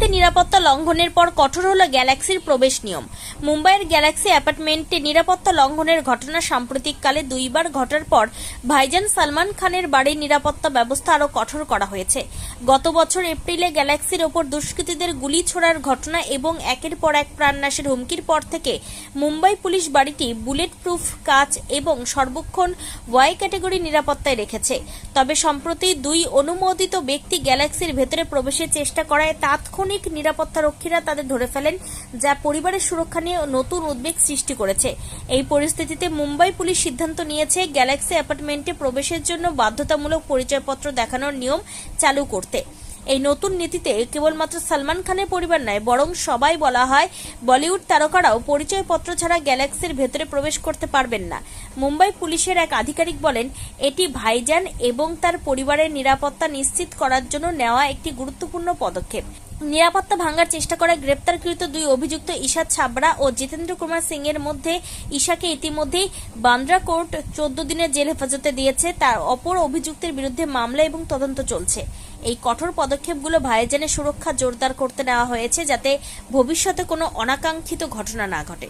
este নিরাপত্তা লঙ্ঘনের পর কঠোর হল গ্যালাক্সির প্রবেশ নিয়ম। মুম্বাইয়ের গ্যালাক্সি অ্যাপার্টমেন্টে নিরাপত্তা লঙ্ঘনের ঘটনা সাম্প্রতিককালে দুইবার ঘটার পর ভাইজান সালমান খানের বাড়ির নিরাপত্তা ব্যবস্থা আরও কঠোর করা হয়েছে। গত বছর এপ্রিলে গ্যালাক্সির ওপর দুষ্কৃতীদের গুলি ছোড়ার ঘটনা এবং একের পর এক প্রাণনাশের হুমকির পর থেকে মুম্বাই পুলিশ বাড়িটি বুলেট প্রুফ কাচ এবং সর্বক্ষণ ওয়াই ক্যাটাগরি নিরাপত্তায় রেখেছে। তবে সম্প্রতি দুই অনুমোদিত ব্যক্তি গ্যালাক্সির ভেতরে প্রবেশের চেষ্টা করায় তাৎক্ষণিক নিরাপত্তা রক্ষীরা তাদের ধরে ফেলেন, যা পরিবারের সুরক্ষা নিয়ে নতুন উদ্বেগ সৃষ্টি করেছে। এই পরিস্থিতিতে মুম্বাই পুলিশ সিদ্ধান্ত নিয়েছে গ্যালাক্সি অ্যাপার্টমেন্টে প্রবেশের জন্য বাধ্যতামূলক পরিচয়পত্র দেখানোর নিয়ম চালু করতে। এই নতুন নীতিতে কেবলমাত্র সালমান খানের পরিবার নয়, বরং সবাই বলা হয় বলিউড তারকারাও পরিচয়পত্র ছাড়া গ্যালাক্সির ভেতরে প্রবেশ করতে পারবেন না। মুম্বাই পুলিশের এক আধিকারিক বলেন, এটি ভাইজান এবং তার পরিবারের নিরাপত্তা নিশ্চিত করার জন্য নেওয়া একটি গুরুত্বপূর্ণ পদক্ষেপ। নিরাপত্তা ভাঙার চেষ্টা করায় গ্রেপ্তারকৃত দুই অভিযুক্ত ঈশাদ ছাবড়া ও জিতেন্দ্র কুমার সিং এর মধ্যে ঈশাকে ইতিমধ্যেই বান্দ্রা কোর্ট চোদ্দ দিনের জেল হেফাজতে দিয়েছে। তার অপর অভিযুক্তের বিরুদ্ধে মামলা এবং তদন্ত চলছে। এই কঠোর পদক্ষেপগুলো ভাইজানের সুরক্ষা জোরদার করতে নেওয়া হয়েছে যাতে ভবিষ্যতে কোনো অনাকাঙ্ক্ষিত ঘটনা না ঘটে।